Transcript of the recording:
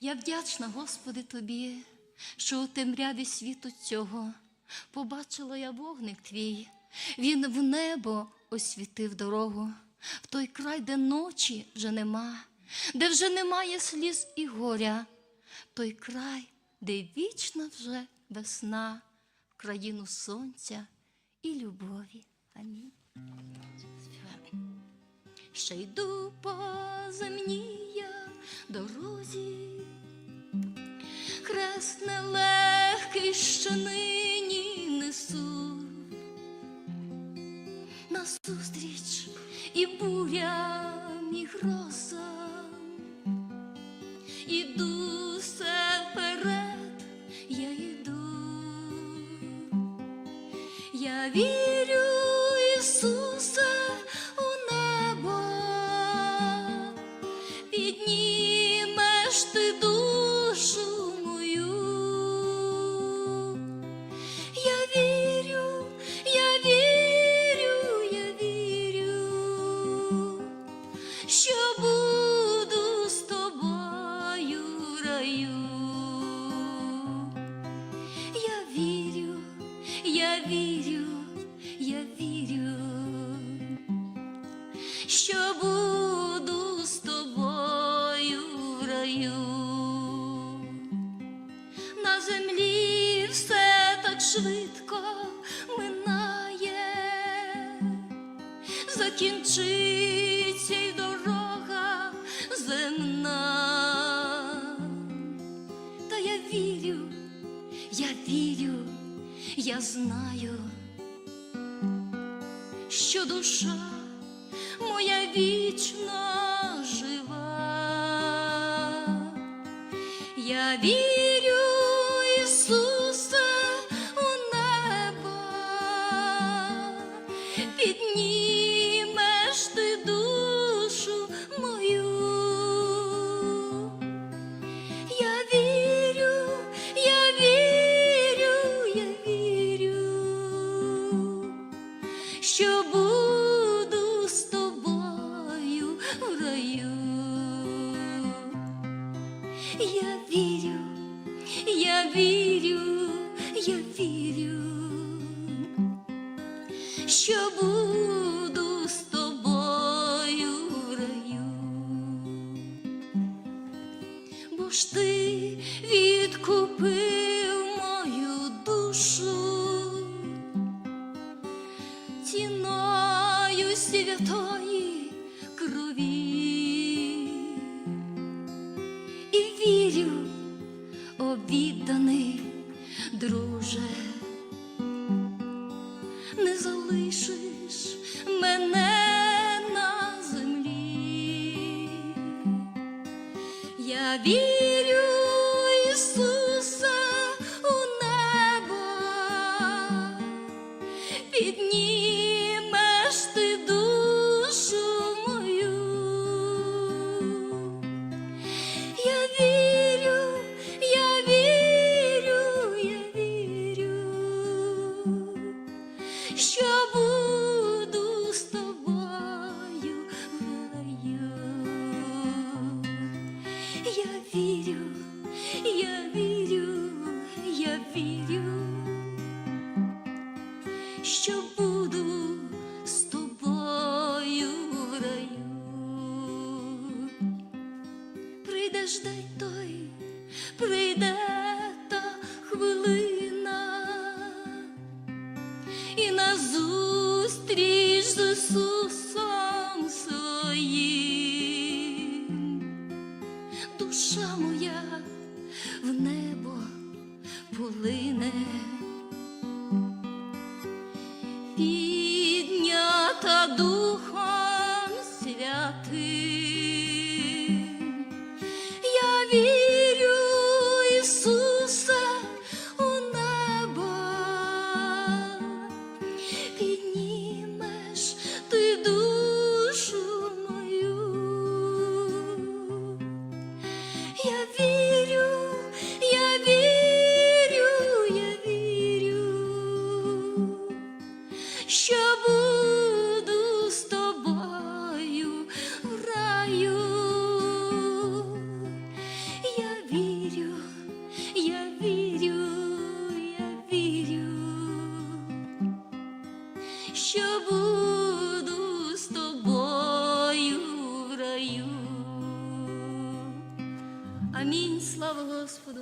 Я вдячна, Господи, Тобі, що у темряві світу цього побачила я вогник Твій. Він в небо освітив дорогу, в той край, де ночі вже нема, де вже немає сліз і горя, той край, де вічна вже весна, в країну сонця і любові. Амінь. Ще йду по земній дорозі, хрест нелегкий, що нині несу. Назустріч і бурям, і грозам, іду все вперед, я йду. Я вірю, Ісусе, що буду з тобою раю. Я вірю, я вірю, я вірю, що буду з тобою раю. На землі все так швидко минає, закінчиться вірю, я знаю, що душа моя вічно жива. Я вірю, Ісусе, Я вірю, я вірю, Я вірю, Ісуса у небо, піднімеш я вірю, що буду з тобою в раю. Прийдеш дай той, прийде полине, буду з тобою в раю. Амінь, слава Господу.